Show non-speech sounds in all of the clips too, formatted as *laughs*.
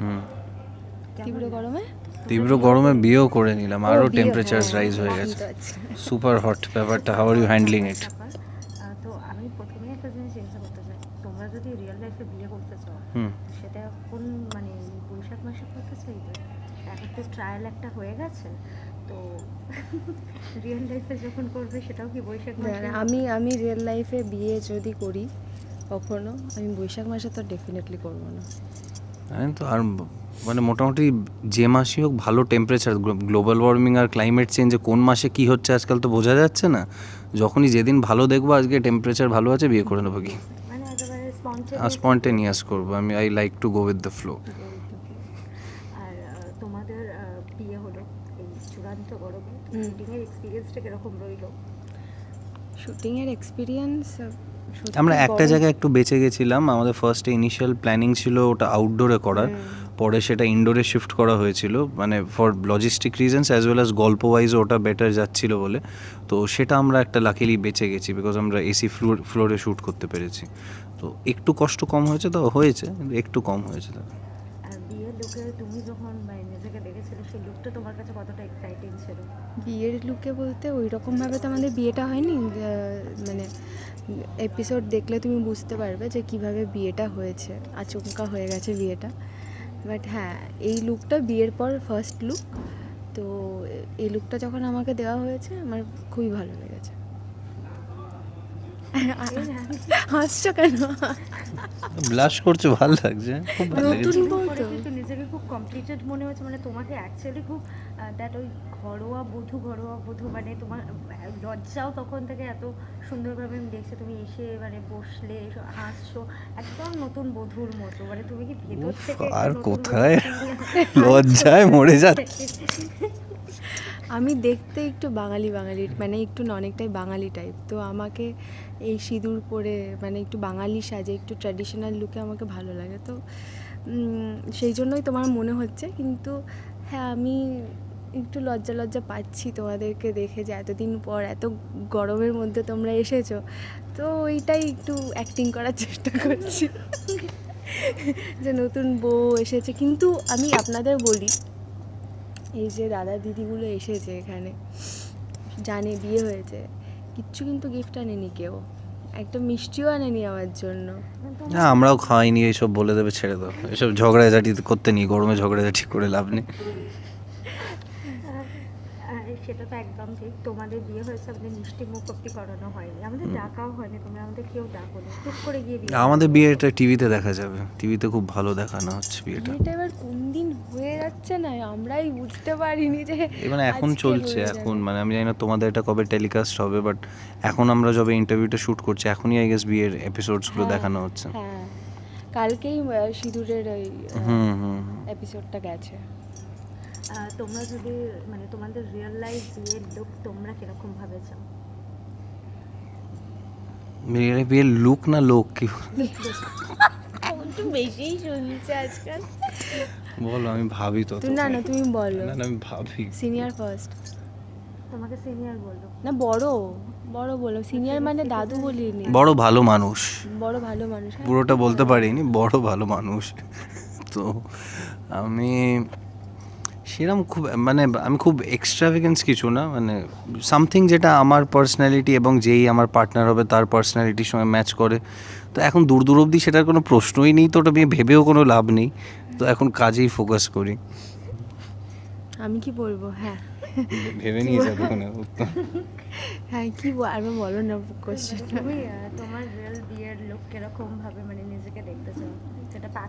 হুম। তীব্র গরমে? তীব্র গরমে বিয়েও করে নিলাম আরও ও, টেম্পারেচার রাইজ হয়ে গেছে। সুপার হট ব্যাপারটা how are you handling it ব্যাপার। তো আমি প্রথমে একটা জিনিস জিজ্ঞাসা করতে চাই তোমরা যদি রিয়েল লাইফে বিয়ে করতে চাও হুম। সেটা কোন মানে বৈশাখ মাসে করতে চাইবে? এখন তো ট্রায়াল একটা হয়ে গেছে তো *laughs* রিয়েল লাইফে যখন করবে সেটাও কি বৈশাখ মাসে? আমি আমি রিয়েল লাইফে বিয়ে যদি করি কখনো আমি বৈশাখ মাসে তো ডেফিনেটলি করব না। জানেন তো আর মানে মোটামুটি যে মাসই হোক ভালো টেম্পারেচার গ্লোবাল ওয়ার্মিং আর ক্লাইমেট চেঞ্জে কোন মাসে কি হচ্ছে আজকাল তো বোঝা যাচ্ছে না। যখনই যেদিন ভালো দেখব আজকে টেম্পারেচার ভালো আছে বিয়ে করে নেব কি? মানে স্পন্টেনিয়াস স্পন্টেনিয়াস করব আমি I like to go with the flow আর তোমাদের বিয়ে হলো এই চূড়ান্ত গরমে শুটিংয়ের এক্সপিরিয়েন্সটা কীরকম রইল? শুটিংয়ের এক্সপিরিয়েন্স আমরা একটা জায়গায় একটু বেঁচে গেছিলাম। আমাদের ফার্স্টে ইনিশিয়াল প্ল্যানিং ছিল ওটা আউটডোরে করার। পরে সেটা ইনডোরে শিফট করা হয়েছিল। মানে for logistic reasons as well as গল্প ওয়াইজ ওটা বেটার যাচ্ছিল বলে। তো সেটা আমরা একটা লাকিলি বেঁচে গেছি বিকজ আমরা এসি ফ্লোর ফ্লোরে শ্যুট করতে পেরেছি। তো একটু কষ্ট কম হয়েছে তো হয়েছে একটু কম হয়েছে। তো মানে নিজেকে দেখেছিলে, সেই লুকটা তোমার কাছে কতটা এক্সাইটিং ছিল? বিয়ের লুকে বলতে ওই রকমভাবে তো আমাদের বিয়েটা হয়নি মানে এপিসোড দেখলে তুমি বুঝতে পারবে যে কীভাবে বিয়েটা হয়েছে, আচমকা হয়ে গেছে বিয়েটা। বাট হ্যাঁ এই লুকটা বিয়ের পর ফার্স্ট লুক তো এই লুকটা যখন আমাকে দেওয়া হয়েছে, আমার খুবই ভালো লেগেছে। *laughs* হাসছো কেন? ব্লাশ করছে ভালো লাগছে। খুব ভালো নতুন লেগেছে। তো। কিন্তু নিজেকে খুব কমপ্লিটেড মনে হচ্ছে মানে তোমাকে অ্যাকচুয়ালি খুব দ্যাট ওই ঘরোয়া বধূ ঘরোয়া বধূ মানে তোমার লজ্জাও তখন থেকে এত সুন্দরভাবে আমি দেখছি তুমি এসে মানে বসলে এসো হাসছো একদম নতুন বধূর মতো। মানে তুমি কি ভেতর থেকে আর কোথায়? *laughs* লজ্জায় মরে যাচ্ছে। আমি দেখতে একটু বাঙালি বাঙালি মানে একটু না অনেকটাই বাঙালি টাইপ তো আমাকে এই সিঁদুর পরে মানে একটু বাঙালি সাজে, একটু ট্র্যাডিশনাল লুকে আমাকে ভালো লাগে। তো সেই জন্যই তোমার মনে হচ্ছে। কিন্তু হ্যাঁ আমি একটু লজ্জা লজ্জা পাচ্ছি তোমাদেরকে দেখে যে এতদিন পর এত গরমের মধ্যে তোমরা এসেছ। তো ওইটাই একটু অ্যাক্টিং করার চেষ্টা করছি। যে নতুন বউ এসেছে। কিন্তু আমি আপনাদের বলি, এই যে দাদা দিদিগুলো এসেছে এখানে, জানে বিয়ে হয়েছে। কিচ্ছু কিন্তু গিফট আনেনি কেউ। একটা মিষ্টিও আনেনি আমার জন্য। না, আমরাও খাইনি, এইসব বলে দেবে, ছেড়ে দাও এসব ঝগড়াঝাটি করতে নেই, গরমে ঝগড়াঝাটি করে লাভ নেই। সেটা তো একদম ঠিক। তোমাদের বিয়ে হয়েছে আমাদের মিষ্টি মুখ অব্দি করানো হয়নি। আমাদের ডাকাও হয়নি তোমরা আমাদের কেউ ডাকোনি টুক করে গিয়ে বিয়ে আমাদের বিয়েটা টিভিতে দেখা যাবে। টিভিতে খুব ভালো দেখানো হচ্ছে বিয়েটা। বিয়েটা এবার কোন দিন হয়ে যাচ্ছে না আমরাই বুঝতে পারিনি যে মানে এখন চলছে এখন মানে আমি জানি না তোমাদের এটা কবে টেলিকাস্ট হবে বাট এখন আমরা যবে ইন্টারভিউটা শ্যুট করছি এখনই আই গেস বিয়ের এপিসোডসগুলো হ্যাঁ, দেখানো হচ্ছে। হ্যাঁ। কালকেই সিঁদুরের ওই হুম হুম হুম। এপিসোডটা গেছে। তোমরা যদি মানে তোমাদের রিয়েল লাইফ বিয়ের লুক তোমরা কীরকম ভাবে চাও বিয়ের লুক না লোক কি বেশিই শুনছে আজকাল। বলো আমি ভাবি তো তুমি না না তুমি বলো। না না, আমি ভাবি। সিনিয়র ফার্স্ট তোমাকে সিনিয়র বলল না বড় বড় বলো। সিনিয়র মানে দাদু বলিনি বড় ভালো মানুষ। বড় ভালো মানুষ হ্যাঁ। পুরোটা বলতে পারিনি বড় ভালো মানুষ। তো আমি সেরকম খুব মানে আমি খুব এক্সট্রাভিগেন্স কিছু না মানে সামথিং যেটা আমার পার্সোনালিটি এবং যেই আমার পার্টনার হবে তার পার্সোনালিটির সঙ্গে ম্যাচ করে। তো এখন দূর দূর অবধি সেটার কোনো প্রশ্নই নেই তো ওটা নিয়ে ভেবেও কোনো লাভ নেই। তো এখন কাজেই ফোকাস করি। আমি কি বলব? হ্যাঁ। ভেবে নিয়ে যাবে কোনো উত্তর হ্যাঁ কি আবার বলো না কোশ্চেন তুমি তোমার রিয়েল বিয়ের লুক কীরকম ভাবে মানে নিজেকে দেখতে চাও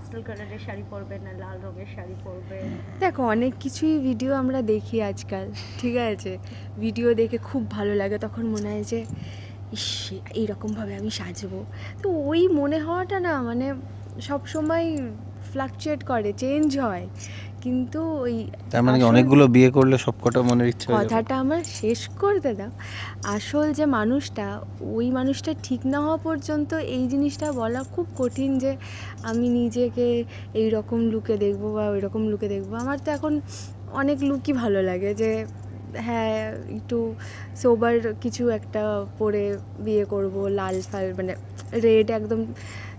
কালারের শাড়ি পরবে না, লাল রঙের শাড়ি পরবে। দেখো, অনেক কিছুই ভিডিও আমরা দেখি আজকাল, ঠিক আছে? ভিডিও দেখে খুব ভালো লাগে, তখন মনে হয় যে, ইস, এইরকমভাবে আমি সাজবো। তো ওই মনে হওয়াটা না মানে সবসময় ফ্লাকচুয়েট করে চেঞ্জ হয়। কিন্তু ওই তার মানে অনেকগুলো বিয়ে করলে সবকটা মনের ইচ্ছা কথাটা আমার শেষ করতে দাও। আসল যে মানুষটা ওই মানুষটা ঠিক না হওয়া পর্যন্ত এই জিনিসটা বলা খুব কঠিন যে আমি নিজেকে এই রকম লুকে দেখব বা ওই রকম লুকে দেখব। আমার তো এখন অনেক লুকই ভালো লাগে যে হ্যাঁ একটু সোবার কিছু একটা পরে বিয়ে করব লাল ফাল মানে রেড একদম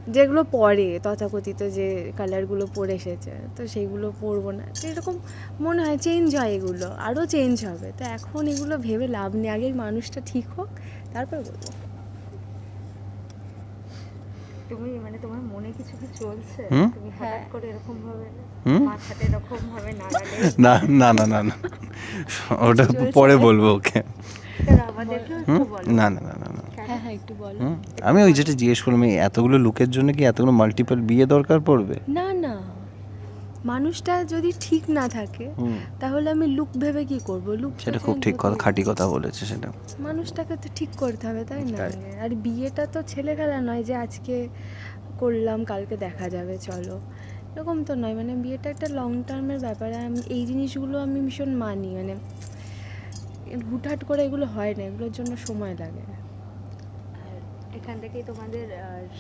যেগুলো পরে তথাকথিত যে কালারগুলো পরে এসেছে তো সেইগুলো পরবো না। তো এরকম মনে হয় চেঞ্জ হয় এগুলো আরও চেঞ্জ হবে। তো এখন এগুলো ভেবে লাভ নেই আগে মানুষটা ঠিক হোক তারপর বলব। তুমি মানে তোমার মনে কিছু কি চলছে? তুমি হ্যাঁ। হঠাৎ করে এরকম ভাবে হুম? মাথাটা এরকম ভাবে না না না না না ওটা পরে বলব ওকে। না না না না। হ্যাঁ হ্যাঁ একটু বলো। আমি ওই যেটা জিজ্ঞেস করলাম এই এতগুলো লুকের জন্য কি এতগুলো মাল্টিপল বিয়ে দরকার পড়বে? না না। মানুষটা যদি ঠিক না থাকে তাহলে আমি লুক ভেবে কি করব? লুক সেটা খুব ঠিক কথা খাঁটি কথা বলেছে সেটা। মানুষটাকে তো ঠিক করতে হবে তাই না? আর বিয়েটা তো ছেলে খেলা নয় যে আজকে করলাম কালকে দেখা যাবে চলো। এরকম তো নয় মানে বিয়েটা একটা লং টার্মের ব্যাপার। আমি এই জিনিসগুলো আমি ভীষণ মানি মানে হুটহাট করে এগুলো হয় না এগুলোর জন্য সময় লাগে। এখান থেকেই তোমাদের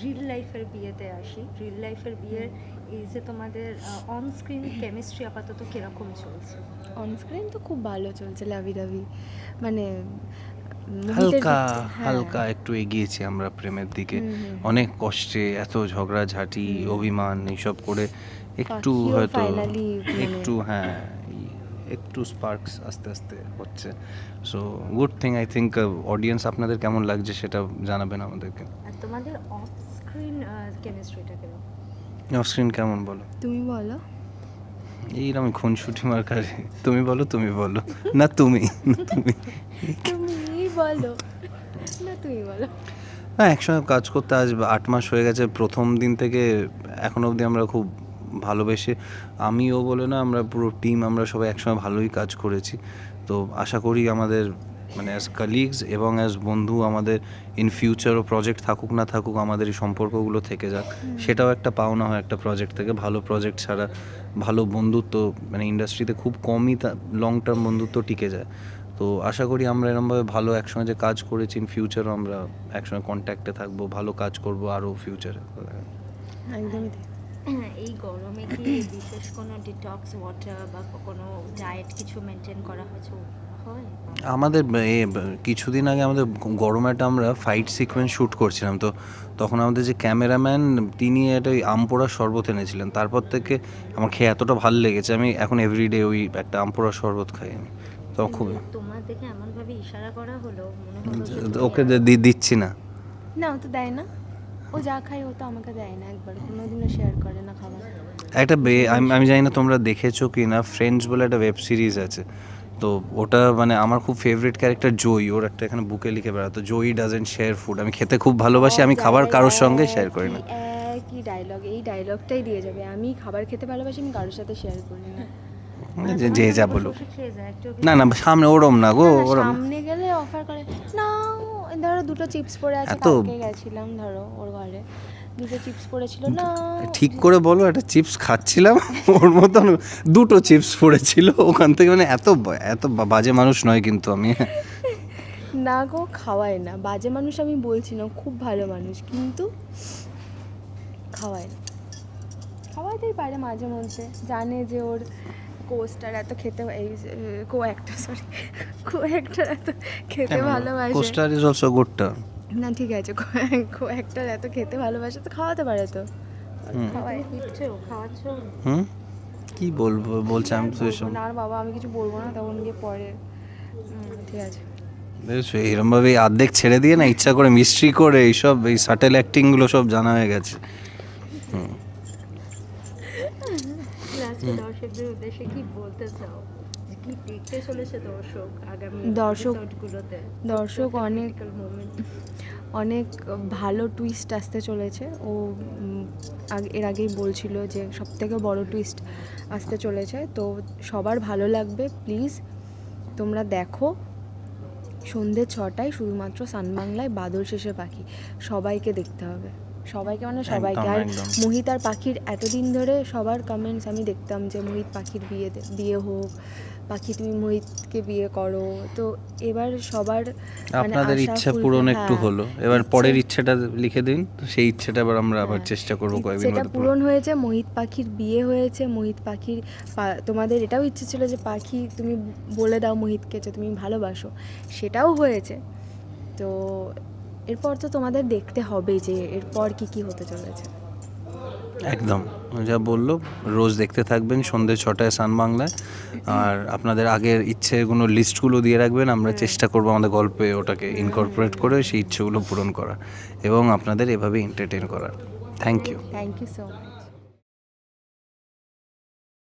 রিল লাইফের বিয়েতে আসি। রিল লাইফের বিয়ের এই যে তোমাদের অন স্ক্রিন কেমিস্ট্রি আপাতত কীরকম চলছে? অন স্ক্রিন তো খুব ভালো চলছে লাভি লাভি মানে হালকা হ্যাঁ। হালকা একটু এগিয়েছি আমরা প্রেমের দিকে। অনেক কষ্টে এত ঝগড়া ঝগড়াঝাটি অভিমান এইসব করে একটু হয়তো মানে- একটু হ্যাঁ একটু স্পার্কস আস্তে আস্তে হচ্ছে। So good thing I think audience আপনাদের কেমন লাগছে সেটা জানাবেন আমাদেরকে। আর তোমাদের অফ স্ক্রিন কেমিস্ট্রিটা কীরকম অফ স্ক্রিন কেমন বলো? তুমি বলো। এইরকম খুনসুটি মার্কারে। তুমি বলো তুমি বলো। না তুমি না তুমি। তুমি বলো। না তুমি বলো। হ্যাঁ একসঙ্গে কাজ করতে আজ আট মাস হয়ে গেছে। প্রথম দিন থেকে এখনও অবধি আমরা খুব ভালোবেসে। আমিও বলে না আমরা পুরো টিম আমরা সবাই একসঙ্গে ভালোই কাজ করেছি। তো আশা করি আমাদের মানে অ্যাজ কালিগস এবং অ্যাজ বন্ধু আমাদের ইন ফিউচারও প্রজেক্ট থাকুক না থাকুক আমাদের এই সম্পর্কগুলো থেকে যাক। সেটাও একটা পাওনা হয় একটা প্রজেক্ট থেকে। ভালো প্রজেক্ট ছাড়া ভালো বন্ধুত্ব মানে ইন্ডাস্ট্রিতে খুব কমই লং টার্ম বন্ধুত্ব টিকে যায়। তো আশা করি আমরা এরমভাবে ভালো একসঙ্গে যে কাজ করেছি ইন ফিউচারও আমরা একসঙ্গে কন্ট্যাক্টে থাকব ভালো কাজ করব আরও ফিউচারে একদমই এই গরমে কি *clears throat* বিশেষ কোনো ডিটক্স ওয়াটার বা কোনো ডায়েট কিছু মেনটেন করা হয়েছে আমাদের এ কিছুদিন আগে আমাদের গরমে একটা আমরা ফাইট সিকোয়েন্স শ্যুট করছিলাম। তো তখন আমাদের যে ক্যামেরাম্যান তিনি একটা ওই আমপোড়া শরবত এনেছিলেন। তারপর থেকে আমার খেয়ে এতটা ভালো লেগেছে আমি এখন এভরিডে ওই একটা আমপোড়া শরবত খাই আমি। তো খুব কিন্তু তোমার দেখে এমন ভাবে ইশারা করা হলো হলো যে তুমি ওকে দি- দিচ্ছি না। না তো দেয় না। ও যা খায় ও তো আমাকে দেয় না একবার কোনোদিনও শেয়ার করে না খাবার। একটা বে- আমি আমি জানি না তোমরা দেখেছ কি না ফ্রেন্ডস বলে একটা ওয়েব সিরিজ আছে। তো ওটা মানে আমার খুব ফেভারিট ক্যারেক্টার জয়ী ওর একটা এখানে বুকে লিখে বেড়াতো জয়ী ডাজেন্ট শেয়ার ফুড আমি খেতে খুব ভালোবাসি আমি খাবার কারোর সঙ্গে শেয়ার করি না। কি ডায়লগ এই ডায়লগটাই দিয়ে যাবে। আমি খাবার খেতে ভালোবাসি আমি কারোর সাথে শেয়ার করি না। যে যে যা বলুক। একটু না না সামনে ওরম না গো ওরম। সামনে গেলে অফার করে না ধরো দুটো চিপস পড়ে আছে এত- কালকে গেছিলাম ধরো ওর ঘরে। দুটো চিপস পড়েছিল না। ঠিক করে বলো একটা চিপস খাচ্ছিলাম *laughs* ওর মতন দুটো চিপস পড়েছিল ওখান থেকে মানে এত বা- এত বা- বাজে মানুষ নয় কিন্তু আমি। *laughs* না গো খাওয়ায় না। বাজে মানুষ আমি বলছি না খুব ভালো মানুষ কিন্তু খাওয়ায় না। খাওয়াতেই পারে মাঝে মধ্যে জানে যে ওর কোস্টার এত খেতে এই কো একটা সরি কো একটা এত খেতে ভালোবাসে। কোস্টার ইজ অলসো গুডটা না ঠিক আছে কো একটা এত খেতে ভালোবাসে তো খাওয়াতে পারে তো। হুম। কি বলব বলছে আমি তো এসব না বাবা আমি কিছু বলব না তখন গিয়ে পরে ঠিক আছে। এরমভাবে অর্ধেক ছেড়ে দিয়ে না ইচ্ছা করে মিস্ট্রি করে এইসব এই সাটেল অ্যাক্টিংগুলো সব জানা হয়ে গেছে। দর্শকদের উদ্দেশ্যে কি বলতে চাও? দর্শক দর্শক- দর্শক অনেক অনেক ভালো টুইস্ট আসতে চলেছে। ও এর আগেই বলছিল যে সব থেকে বড় টুইস্ট আসতে চলেছে। তো সবার ভালো লাগবে। প্লিজ তোমরা দেখো। সন্ধ্যে ছটায় শুধুমাত্র সানবাংলায় বাদল শেষে পাখি। সবাইকে দেখতে হবে। সবাইকে মানে সবাইকে। আর মোহিত আর পাখির এতদিন ধরে সবার কমেন্টস আমি দেখতাম যে মোহিত পাখির বিয়ে বিয়ে হোক পাখি তুমি মোহিতকে বিয়ে করো। তো এবার সবার মানে আপনাদের ইচ্ছা পূরণ একটু হ্যাঁ, হলো। এবার পরের ইচ্ছাটা লিখে দিন। তো সেই ইচ্ছেটা আবার আমরা আবার হ্যাঁ, চেষ্টা করব কয়েকদিন মধ্যে পূরণ। হয়েছে মোহিত পাখির বিয়ে হয়েছে মোহিত পাখির পা- তোমাদের এটাও ইচ্ছে ছিল যে পাখি তুমি বলে দাও মোহিতকে যে তুমি ভালোবাসো। সেটাও হয়েছে। তো এরপর তো তোমাদের দেখতে হবে যে এরপর কি কি হতে চলেছে। একদম। যা বলল রোজ দেখতে থাকবেন সন্ধ্যে ছটায় সান বাংলায়। আর আপনাদের আগের ইচ্ছেগুলো লিস্টগুলো দিয়ে রাখবেন আমরা চেষ্টা করব আমাদের গল্পে ওটাকে ইনকর্পোরেট করে সেই ইচ্ছেগুলো পূরণ করার এবং আপনাদের এভাবে এন্টারটেন করার। Thank you thank you so much